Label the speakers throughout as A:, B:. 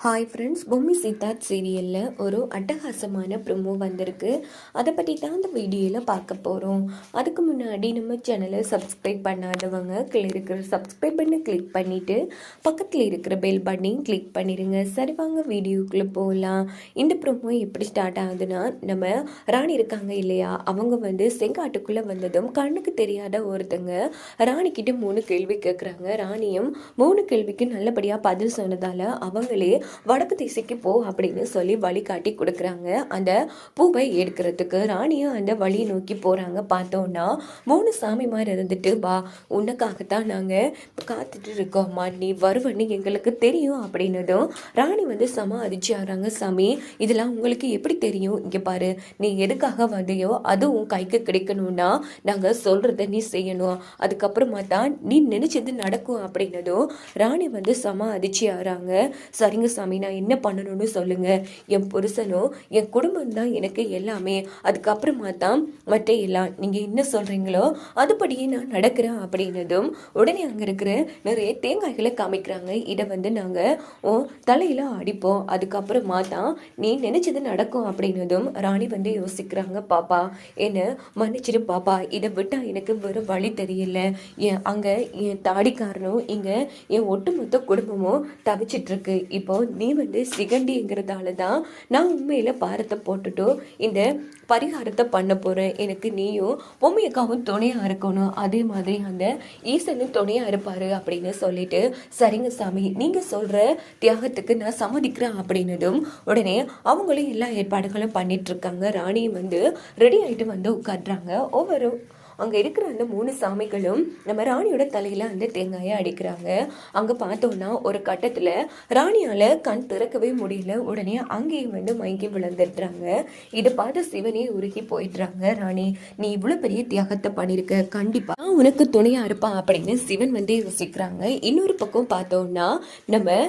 A: Hi friends Bommi Siddharth சீரியலில் ஒரு அட்டகாசமான ப்ரொமோ வந்திருக்கு. அதை பற்றி தான் அந்த வீடியோவில் பார்க்க போகிறோம் அதுக்கு முன்னாடி நம்ம சேனலை சப்ஸ்கிரைப் பண்ணாதவங்க கீழே இருக்கிற சப்ஸ்கிரைப் பண்ணி கிளிக் பண்ணிவிட்டு பக்கத்தில் இருக்கிற பெல் பட்டனையும் கிளிக் பண்ணிடுங்க சரி வாங்க வீடியோக்குள்ளே போகலாம் இந்த ப்ரொமோ எப்படி ஸ்டார்ட் ஆகுதுன்னா நம்ம ராணி இருக்காங்க இல்லையா? அவங்க வந்து செங்காட்டுக்குள்ளே வந்ததும் கண்ணுக்கு தெரியாத ஒருத்தங்க ராணிக்கிட்ட மூணு கேள்வி கேட்குறாங்க ராணியும் மூணு கேள்விக்கு நல்லபடியாக பதில் சொன்னதால் அவங்களே வடக்கு திசைக்கு போ அப்படின்னு சொல்லி வழிகாட்டி கொடுக்குறாங்க. அந்த பூவை எடுக்கிறதுக்கு ராணியும் அந்த வழியை நோக்கி போகிறாங்க பார்த்தோன்னா மூணு சாமிமார் இருந்துட்டு வா உனக்காகத்தான் நாங்கள் காத்துட்டு இருக்கோம்மா நீ வருவன்னு எங்களுக்கு தெரியும் அப்படின்னதும் ராணி வந்து சம அதிர்ச்சி ஆகிறாங்க சாமி இதெல்லாம் உங்களுக்கு எப்படி தெரியும்? இங்கே பாரு நீ எதுக்காக வந்தியோ அதுவும் உன் கைக்கு கிடைக்கணும்னா நாங்கள் சொல்கிறத நீ செய்யணும். அதுக்கப்புறமா தான் நீ நினச்சது நடக்கும் அப்படின்னதும் ராணி வந்து சம அதிர்ச்சி ஆகிறாங்க சரிங்க சாமி நான் என்ன பண்ணணும்னு சொல்லுங்க. என் புருஷனும் என் குடும்பம் தான் எனக்கு எல்லாமே. அதுக்கப்புறமா தான் மற்ற எல்லாம் நீங்கள் என்ன சொல்கிறீங்களோ அதுபடியே நான் நடக்கிறேன் அப்படின்னதும் உடனே அங்கே இருக்கிற நிறைய தேங்காய்களை காமிக்கிறாங்க. இதை வந்து நாங்கள் ஓ தலையில் அடிப்போம். அதுக்கப்புறமா தான் நீ நினச்சது நடக்கும் அப்படின்னதும் ராணி வந்து யோசிக்கிறாங்க. பாப்பா என்ன மன்னிச்சிரு பாப்பா. இதை விட்டா எனக்கு வேறு வழி தெரியல. என் அங்கே என் தாடிக்காரனும் இங்கே என் ஒட்டுமொத்த குடும்பமும் தவிச்சிட்டு இருக்கு. இப்போ நீ வந்து சிகண்டிங்கிறதால தான் நான் உண்மையில் பாரத்தை போட்டுட்டு இந்த பரிகாரத்தை பண்ண போகிறேன் எனக்கு நீயும் பொம்மையக்காவும் துணையாக இருக்கணும். அதே மாதிரி அந்த ஈசனும் துணையாக இருப்பார் அப்படின்னு சொல்லிட்டு சரிங்க சாமி நீங்கள் சொல்கிற தியாகத்துக்கு நான் சம்மதிக்கிறேன் அப்படின்னதும் உடனே அவங்களும் எல்லா ஏற்பாடுகளும் பண்ணிகிட்ருக்காங்க ராணியும் வந்து ரெடி ஆகிட்டு வந்து உட்காடுறாங்க ஒவ்வொரு அங்கே இருக்கிற அந்த மூணு சாமிகளும் நம்ம ராணியோட தலையில் அந்த தேங்காயை அடிக்கிறாங்க. அங்கே பார்த்தோன்னா ஒரு கட்டத்தில் ராணியால் கண் திறக்கவே முடியல. உடனே அங்கேயும் வந்து மயங்கி விழுந்துடுறாங்க. இதை பார்த்து சிவனே உருகி போயிடுறாங்க. ராணி நீ இவ்வளோ பெரிய தியாகத்தை பண்ணியிருக்க. கண்டிப்பாக உனக்கு துணையாக இருப்பான் அப்படின்னு சிவன் வந்து யோசிக்கிறாங்க. இன்னொரு பக்கம் பார்த்தோன்னா நம்ம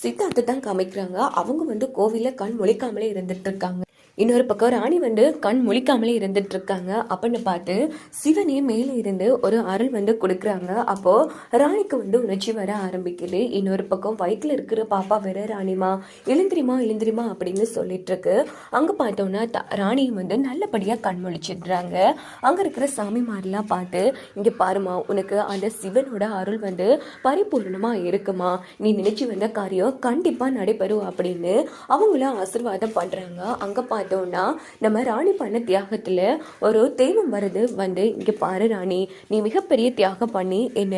A: சித்தார்த்தை தான் காமிக்கிறாங்க. அவங்க வந்து கோவிலில் கண் ஒழிக்காமலே இருந்துட்டு இருக்காங்க. இன்னொரு பக்கம் ராணி வந்து கண் முழிக்காமலே இருந்துட்டு இருக்காங்க அப்படின்னு பார்த்து சிவனே மேலே இருந்து ஒரு அருள் வந்து கொடுக்குறாங்க. அப்போ ராணிக்கு வந்து உணர்ச்சி வர ஆரம்பிக்குது. இன்னொரு பக்கம் வயிற்றில் இருக்கிற பாப்பா வேற ராணிமா எழுந்திரிமா எழுந்திரிமா அப்படின்னு சொல்லிட்டு இருக்கு அங்கே பார்த்தோன்னா ராணியும் ராணி வந்து நல்லபடியாக கண் முழிச்சிடுறாங்க. அங்கே இருக்கிற சாமிமாரெல்லாம் பார்த்து இங்கே பாருமா உனக்கு அந்த சிவனோட அருள் வந்து பரிபூர்ணமாக இருக்குமா நீ நினைச்சு வந்த காரியம் கண்டிப்பாக நடைபெறும் அப்படின்னு அவங்கள ஆசீர்வாதம் அங்கே பார்த்து பார்த்தோம்னா நம்ம ராணி பண்ண தியாகத்துல ஒரு தெய்வம் வருது வந்து இங்க பாரு ராணி நீ மிகப்பெரிய தியாகம் பண்ணி என்ன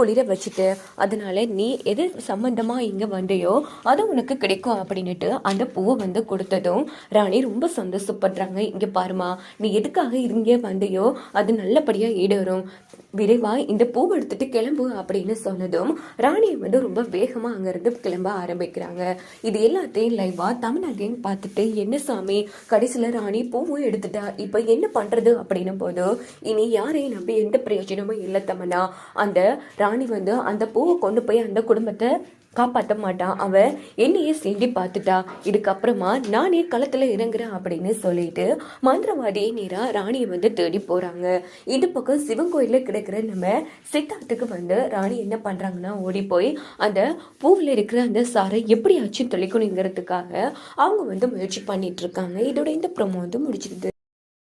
A: குளிர வச்சுட்டு அதனால நீ எது சம்பந்தமா இங்க வந்தையோ அது உனக்கு கிடைக்கும் அப்படின்னுட்டு அந்த பூவை வந்து கொடுத்ததும் ராணி ரொம்ப சந்தோஷப்படுறாங்க. இங்க பாருமா நீ எதுக்காக இங்கே வந்தையோ அது நல்லபடியா ஈடேறும். விரைவா இந்த பூவை எடுத்துட்டு கிளம்பு அப்படின்னு சொன்னதும் ராணியை வந்து ரொம்ப வேகமா அங்கிருந்து கிளம்ப ஆரம்பிக்கிறாங்க. இது எல்லாத்தையும் லைவா தமிழ்நாட்டையும் பார்த்துட்டு என்ன சாமி கடைசியில ராணி பூவும் எடுத்துட்டா இப்ப என்ன பண்றது? அப்படின்னும் போது இனி யாரையும் நம்பி எந்த பிரயோஜனமும் இல்லை தமனா அந்த ராணி ராணி வந்து அந்த பூவை கொண்டு போய் அந்த குடும்பத்தை காப்பாற்ற மாட்டான் அவ என்னையே சீண்டி பார்த்துட்டா. இதுக்கப்புறமா நானே களத்துல இறங்குறேன் அப்படின்னு சொல்லிட்டு மந்திரவாதி நேரா ராணியை வந்து தேடி போறாங்க. இந்த பக்கம் சிவன் கோயிலில் கிடக்கிற நம்ம சித்தார்த்துக்கு வந்து ராணி என்ன பண்றாங்கன்னா ஓடி போய் அந்த பூவில் இருக்கிற அந்த சாரை எப்படியாச்சும் தெளிக்கணுங்கிறதுக்காக அவங்க வந்து முயற்சி பண்ணிட்டு இருக்காங்க. இதோட இந்த ப்ரமோ வந்து முடிச்சிருது.